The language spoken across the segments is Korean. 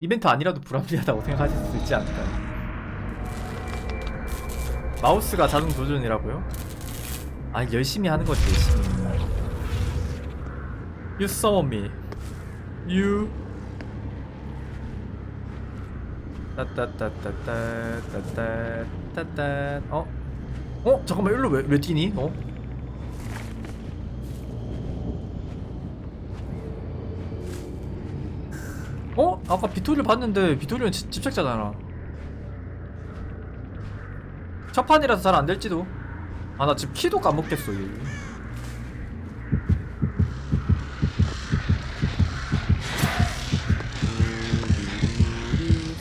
이벤트 아니라도 불합리하다고 생각하실 수 있지 않을까요? 마우스가 자동 조준이라고요? 아 열심히 하는 거지 열심히 You summon me You 따따따따따따따따따 어? 어? 잠깐만 일로 왜, 왜 뛰니? 어? 아까 비토리를 봤는데 비토리는 집- 집착자잖아. 첫 판이라서 잘 안될지도. 아 나 지금 키도 까먹겠어 얘.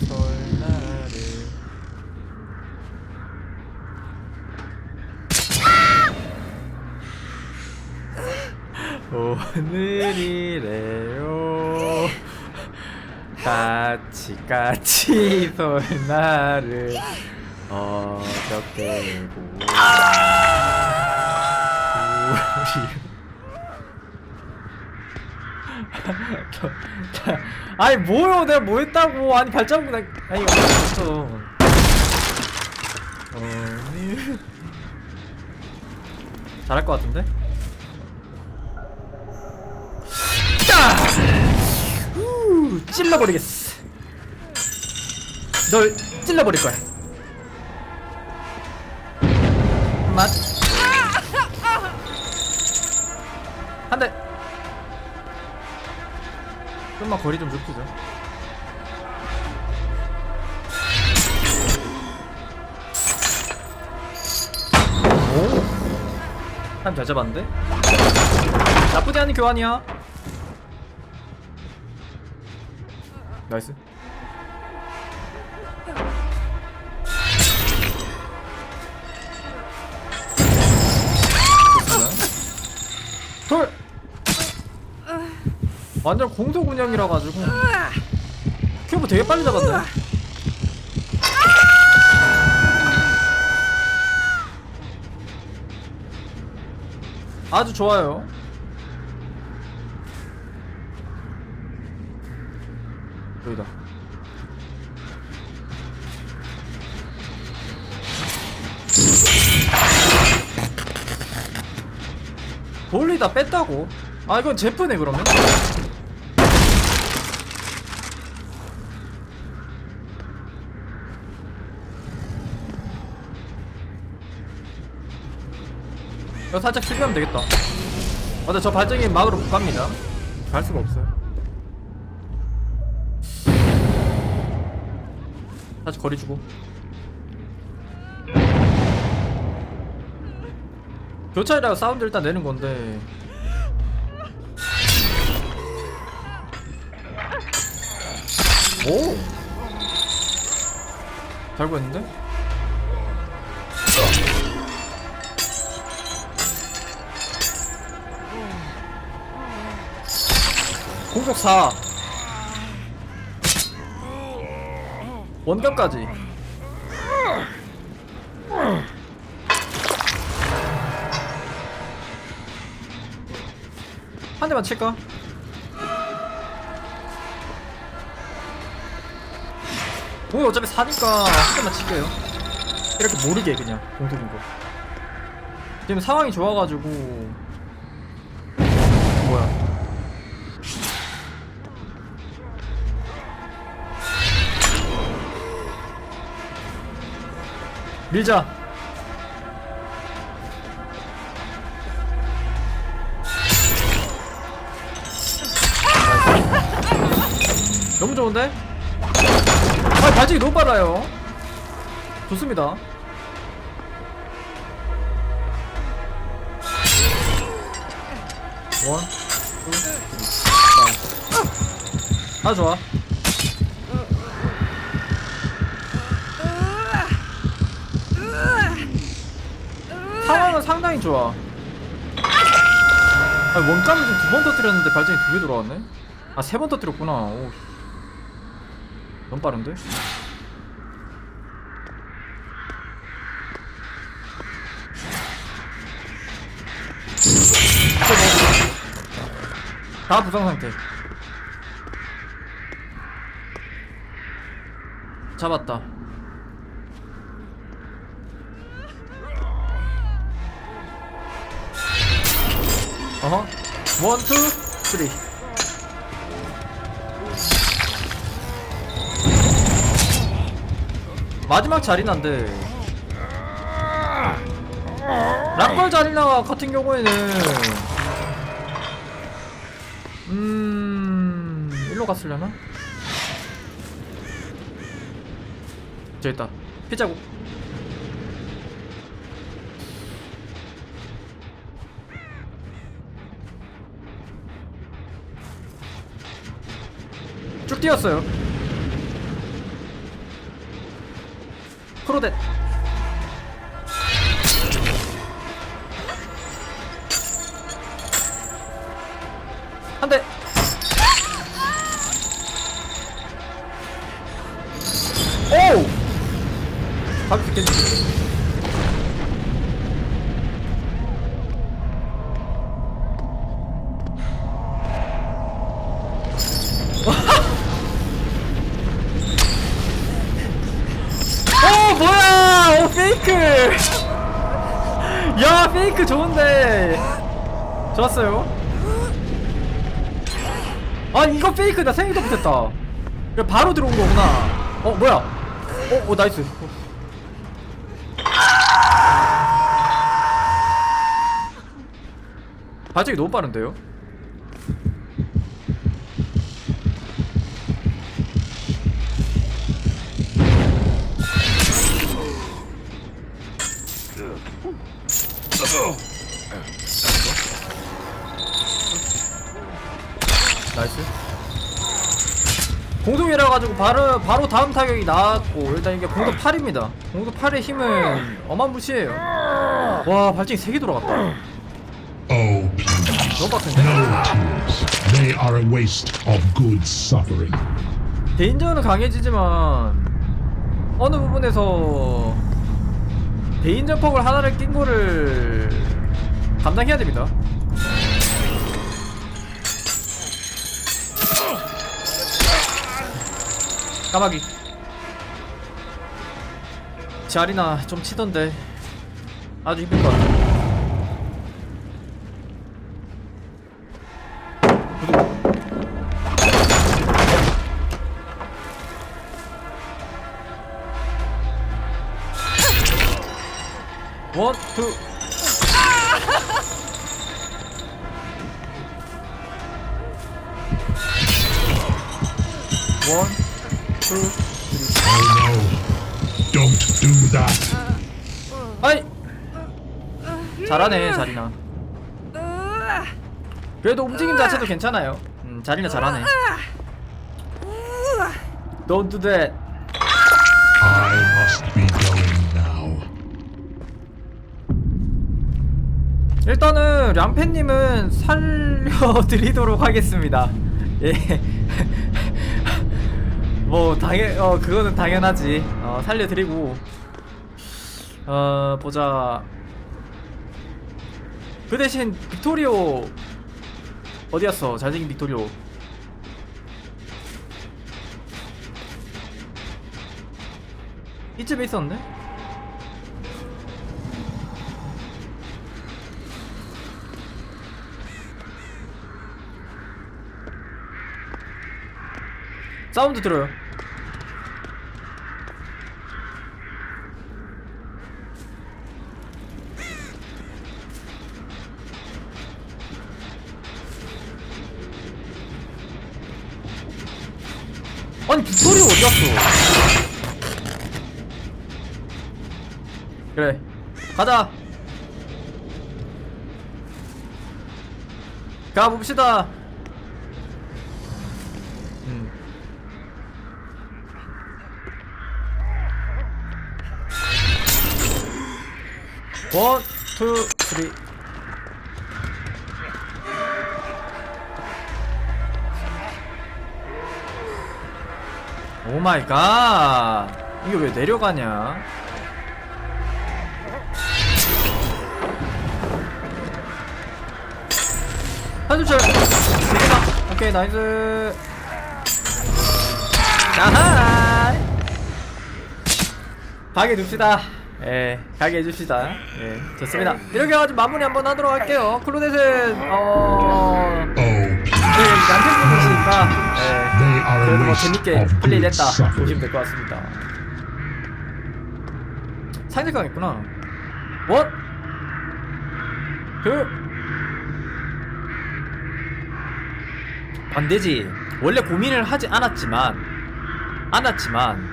설날에 오늘이래요 같이 설날을 어떻게 자, 아니 뭐요 내가 뭐 했다고. 아니 발자국 나 아니 없어. 어니. 잘할 것 같은데? 야! 후, 찔러버리겠어 널 찔러버릴 거야. 맛. 한 대. 좀만 거리 좀 좁히자 오. 타임 잘 잡았는데? 나쁘지 않은 교환이야. 나이스 완전 공속 운영이라 가지고. 큐브 되게 빨리 잡았네. 아주 좋아요. 여기다. 돌리다 뺐다고? 아 이건 제프네 그러면 이거 살짝 수비하면 되겠다. 맞아 저 발전기 막으로 못 갑니다. 갈 수가 없어요. 다시 거리 주고. 교차이라고 사운드 일단 내는 건데. 오! 잘 구했는데? 공격 4 원감까지. 한 대만 칠까? 공이 어차피 4니까 한 대만 칠게요. 이렇게 모르게 그냥 공격인 거. 지금 상황이 좋아가지고 밀자. 너무 좋은데? 아 발전이 너무 빨라요. 좋습니다. 원, 투, 쓰리, 아 좋아 상황은 상당히 좋아. 아 원감을 지금 두 번 터뜨렸는데 발전이 두 개 돌아왔네? 아 세 번 터뜨렸구나. 오 너무 빠른데? 다 부상 상태. 잡았다. 어허. 원, 투, 쓰리. 마지막 자리난데. 락걸 자리나 같은 경우에는 음 일로 갔으려나? 저기 있다 피자국 쭉 뛰었어요. 프로댓 한대. 오! 답이 듣겠지 페이크! 야 페이크 좋은데. 좋았어요. 아 이거 페이크 나 생각도 못했다. 바로 들어온 거구나. 어 뭐야? 어, 어 나이스. 어. 발작이 너무 빠른데요? 나이스 공동이라 가지고 바로 바로 다음 타격이 나왔고 일단 이게 공동 8입니다. 공동 8의 힘은 어마무시해요. 와 발전기 3개 돌아갔다. Oh, please. 너무 빡센데? No tears. They are a waste of good suffering. 대인전은 강해지지만 어느 부분에서 대인전 퍽을 하나를 낀 거를 감당해야 됩니다. 까마귀. 자리나 좀 치던데. 아주 힘들 것 같아. 원, 투. 잘하네, 자리나. 그래도 움직임 자체도 괜찮아요. 음, 자리나 잘하네. Don't do that. I must be going now. 일단은 람페님은 살려드리도록 하겠습니다. 예. 뭐 당연 어 그거는 당연하지. 어 살려드리고 어 보자. 그 대신 빅토리오 어디였어? 잘생긴 빅토리오. 이쯤에 있었네. 사운드 들어요. 아니 빅토리 어디 갔어? 그래 가자. 가 봅시다. 음. 원, 투, 쓰리. 오 마이 갓. 이게 왜 내려가냐? 한 줄절. 되겠다. 오케이, 나이스. 아하. 가게 둡시다. 예, 가게 해줍시다. 예, 좋습니다. 이렇게 해가지고 마무리 한번 하도록 할게요. 클로넷은 어, 그 남편분이시니까 그래도 뭐 재밌게 of 플레이 good 했다 보시면. 될 것 같습니다. 상대강 있구나. 원, 그 반대지. 원래 고민을 하지 않았지만 않았지만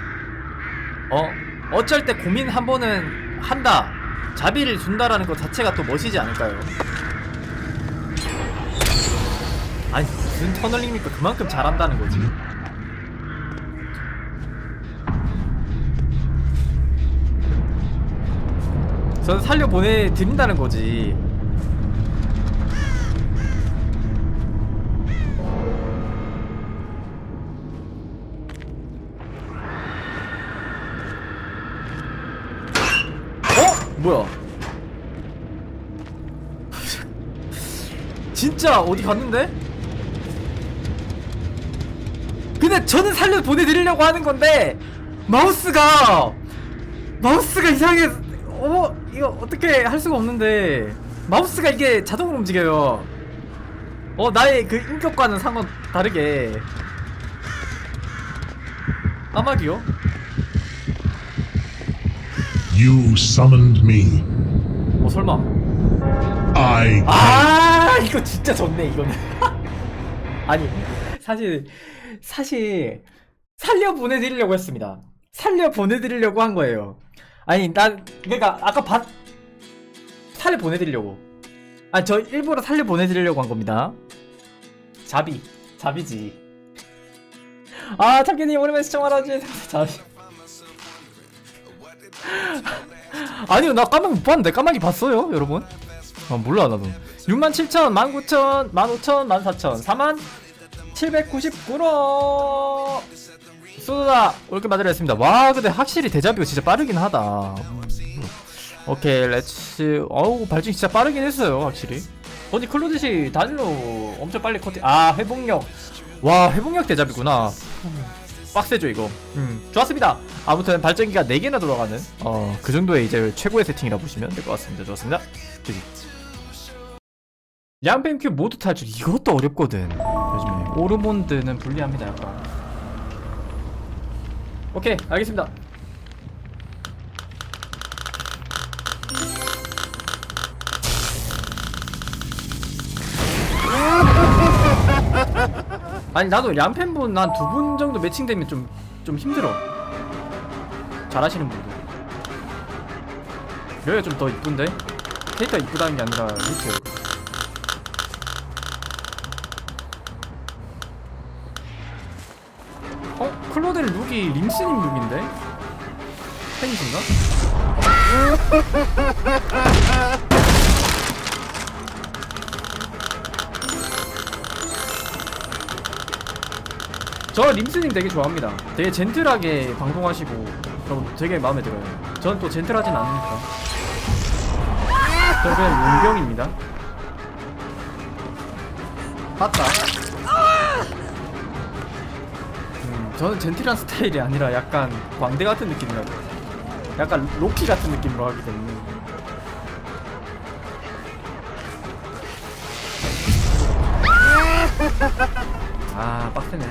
어 어쩔 때 고민 한 번은 한다. 자비를 준다라는 것 자체가 또 멋이지 않을까요? 아니 무슨 터널링입니까? 그만큼 잘한다는 거지. 저는 살려 보내드린다는 거지. 어? 뭐야? 진짜 어디 갔는데? 근데 저는 살려 보내드리려고 하는 건데 마우스가 마우스가 이상해. 어 이거 어떻게 할 수가 없는데. 마우스가 이게 자동으로 움직여요. 어 나의 그 인격과는 상관 다르게. 까마귀요? You summoned me. 어 설마. I 아 이거 진짜 좋네 이거는. 아니 사실 사실 살려 보내드리려고 했습니다. 살려 보내드리려고 한 거예요. 아니 난 그러니까 아까 봤 살려 보내드리려고. 아니 저 일부러 살려 보내드리려고 한 겁니다. 자비 자비지. 아 참깨님 오랜만에 시청하러 와주셔서 자비. 아니요 나 까마귀 못 봤는데 까마귀 봤어요 여러분? 아 몰라 나도. 67,000 19,000 15,000 14,000 4만 799로. 쏘다 올게 맞으려 했습니다. 와 근데 확실히 대자비가 진짜 빠르긴 하다. 오케이 렛츠 어우 발전 진짜 빠르긴 했어요 확실히. 어디 클로드시 단일로 엄청 빨리 커팅 아 회복력. 와 회복력 대자비구나. 빡세죠 이거. 음 좋았습니다. 아무튼 발전기가 4개나 돌아가는 어 그 정도의 이제 최고의 세팅이라 보시면 될 것 같습니다. 좋았습니다. 양뱀큐 모두 탈출. 이것도 어렵거든 오르몬드는 불리합니다 약간. 오케이 알겠습니다. 아니 나도 양팬분 한 두 분 정도 매칭되면 좀 좀 힘들어. 잘하시는 분들. 여기가 좀 더 이쁜데? 캐릭터 이쁘다는 게 아니라 루트요 룩이 림스님 룩인데? 팬이신가? 저 림스님 되게 좋아합니다. 되게 젠틀하게 방송하시고 저 되게 마음에 들어요. 저는 또 젠틀하진 않으니까. 저는 그냥 용병입니다. 맞다 저는 젠틀한 스타일이 아니라 약간 광대 같은 느낌이라고 약간 로키 같은 느낌으로 하기 때문에. 아 빡세네.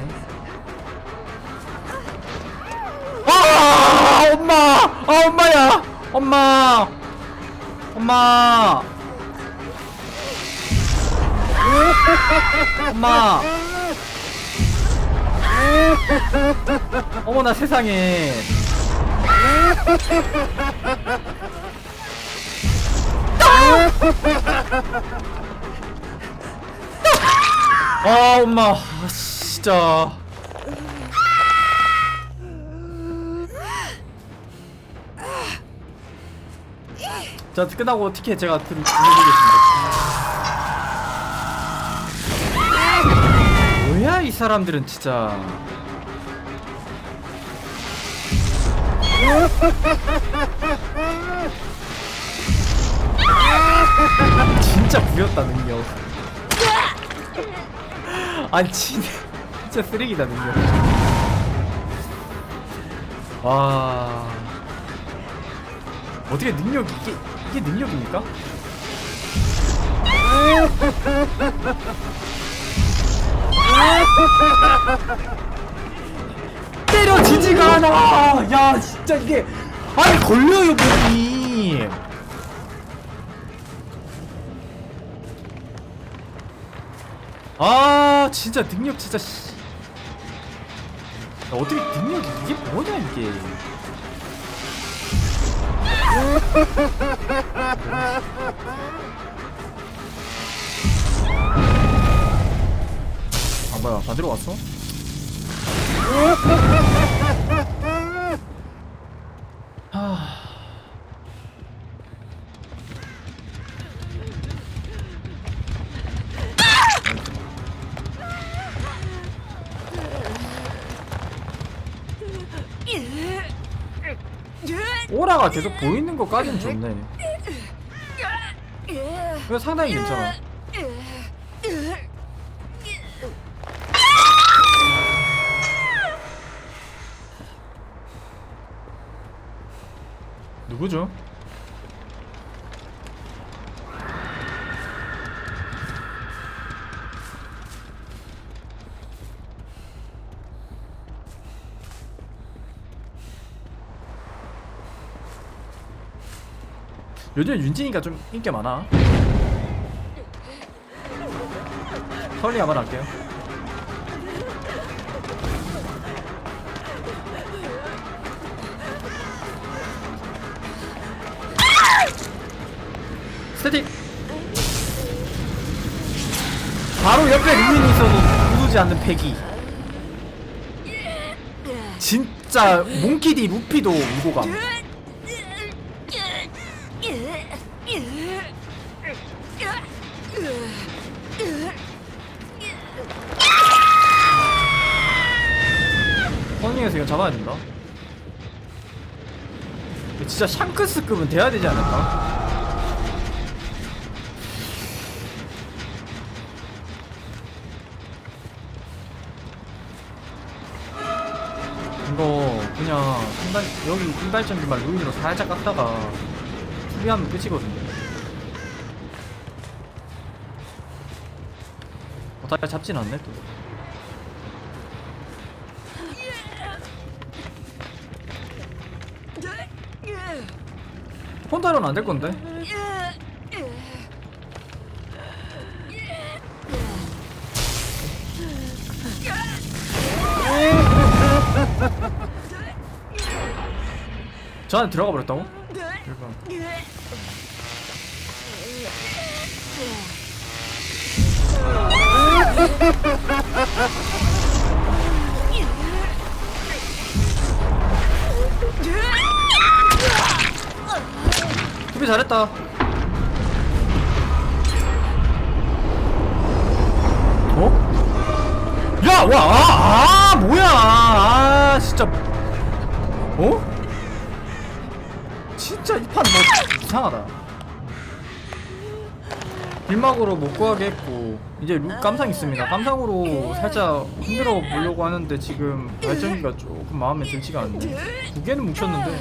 아 엄마! 아 엄마야! 엄마! 엄마! 엄마 어머나 세상에. 아 엄마. 아, 진짜. 자 끝나고 티켓 제가 드- 드려보겠습니다 사람들은 진짜. 진짜 부렸다 능력. 아니 진짜 진짜 쓰레기다 능력. 와. 어떻게 능력 이게 이게 능력입니까? 때려지지가 않아. 야 진짜 이게 아니 걸려요 몸이. 아 진짜 능력 진짜 씨. 야, 어떻게 능력이 이게 뭐냐 이게. 뭐야 반대로 왔어? 하... 오라가 계속 보이는 것까지는 좋네. 이거 상당히 괜찮아. 누구죠? 요즘 윤진이가 좀 인기 많아. 설리 한번 할게요. 스태틱 바로 옆에 루인이 있어도 누르지 않는 패기. 진짜 몽키디 루피도 무고감. 허닝에서 이거 잡아야 된다. 진짜 샹크스급은 돼야 되지 않을까? 그냥 한 여기 인발전기만 루인으로 살짝 깎다가 수비하면 끝이거든요. 어차피 잡진 않네 또. 혼자로는 안 될 건데 저 안에 들어가 버렸다고? 대박. 수비 잘했다. 어? 야, 와, 아, 아 뭐야? 아, 진짜. 뭐 이상하다. 빌막으로 못 구하게 했고 이제 루 깜상 있습니다. 깜상으로 살짝 흔들어 보려고 하는데 지금 발전기가 조금 마음에 들지가 않네. 두 개는 뭉쳤는데.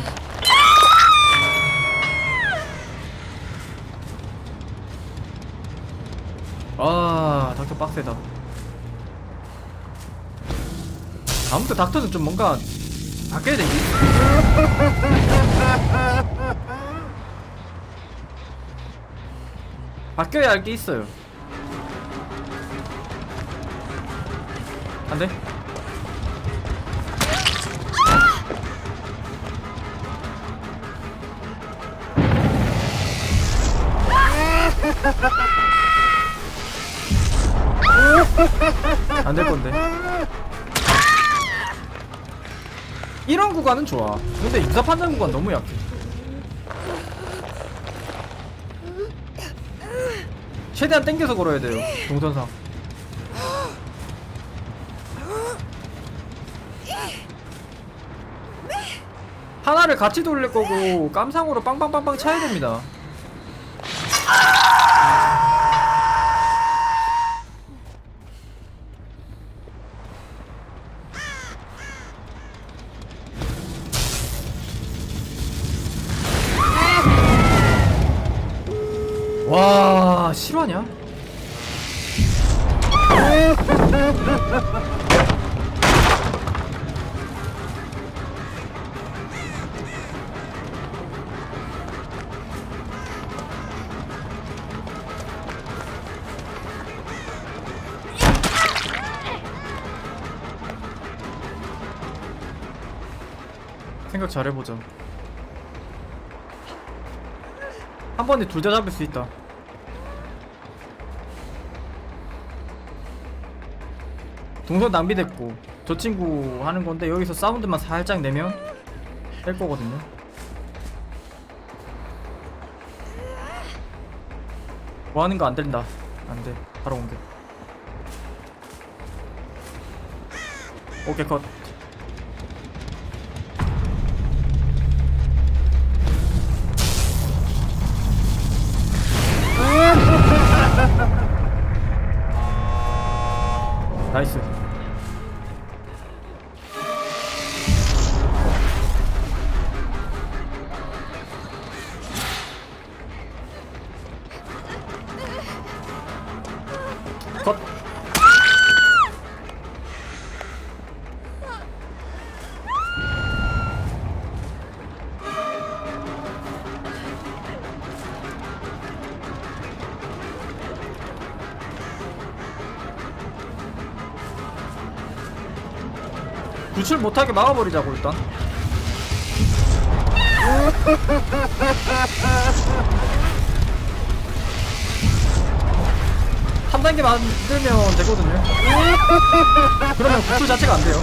아 닥터 빡세다. 다음부터 닥터는 좀 뭔가 바뀌어야 되지. 바뀌어야 할 게 있어요. 안 돼? 안 될 건데. 이런 구간은 좋아. 근데 유사 판단 구간 너무 약해. 최대한 땡겨서 걸어야 돼요. 동선상. 하나를 같이 돌릴 거고 깜상으로 빵빵빵빵 차야 됩니다. 와 실화냐? 생각 잘해보자. 한 번에 둘 다 잡을 수 있다. 동선 낭비됐고 저 친구 하는 건데 여기서 사운드만 살짝 내면 뺄 거거든요. 뭐 하는 거 안 된다. 안 돼. 바로 옮겨. 오케이 컷. 나이스. 구출 못하게 막아버리자고 일단. 한 단계 만들면 되거든요. 그러면 구출 자체가 안 돼요.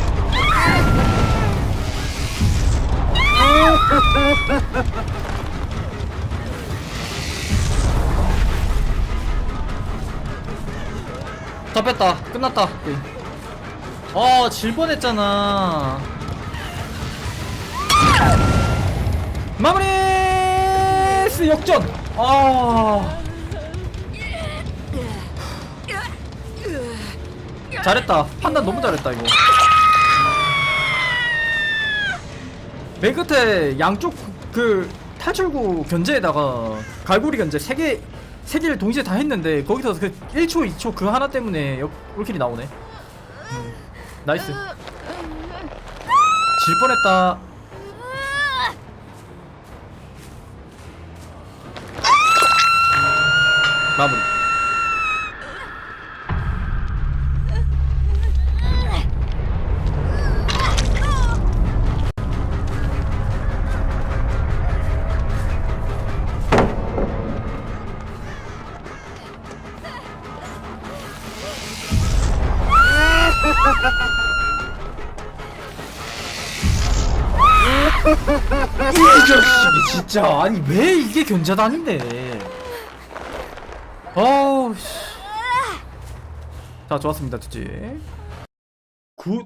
다 뺐다. 끝났다. 게임. 아, 질 뻔했잖아. 마무리! 스 역전! 아. 잘했다. 판단 너무 잘했다, 이거. 맨 끝에 양쪽 그 탈출구 견제에다가 갈고리 견제 3개, 3개를 동시에 다 했는데 거기서 그 1초, 2초 그 하나 때문에 역- 올킬이 나오네. 나이스. 질 뻔했다. 마무리. 진짜 아니 왜 이게 견자단인데? 어우 씨. 자 좋았습니다 투지. 굿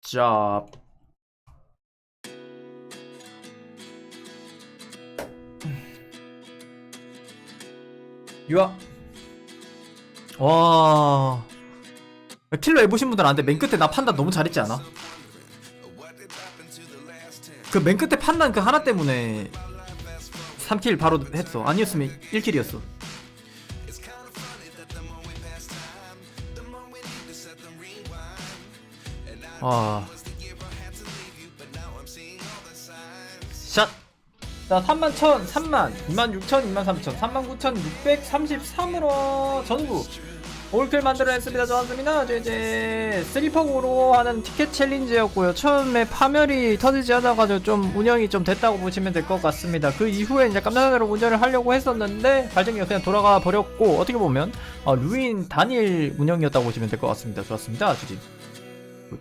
잡. 유아. 와. 킬러 해보신 분들 안돼 맨 끝에 나 판단 너무 잘했지 않아? 그 맨 끝에 판단 그 하나 때문에 3킬 바로 했어. 아니었으면 1킬이었어. 와 샷! 자 3만 1000, 3만, 2만 6천, 2만 3천, 3만 9633으로 전부 올클 만들어냈습니다. 좋았습니다. 이제, 이제 스리퍼으로 하는 티켓 챌린지였고요. 처음에 파멸이 터지지 않아가지고 좀 운영이 좀 됐다고 보시면 될 것 같습니다. 그 이후에 이제 깜짝으로 운영을 하려고 했었는데 발전기가 그냥 돌아가 버렸고 어떻게 보면 어, 루인 단일 운영이었다고 보시면 될 것 같습니다. 좋았습니다. 굿.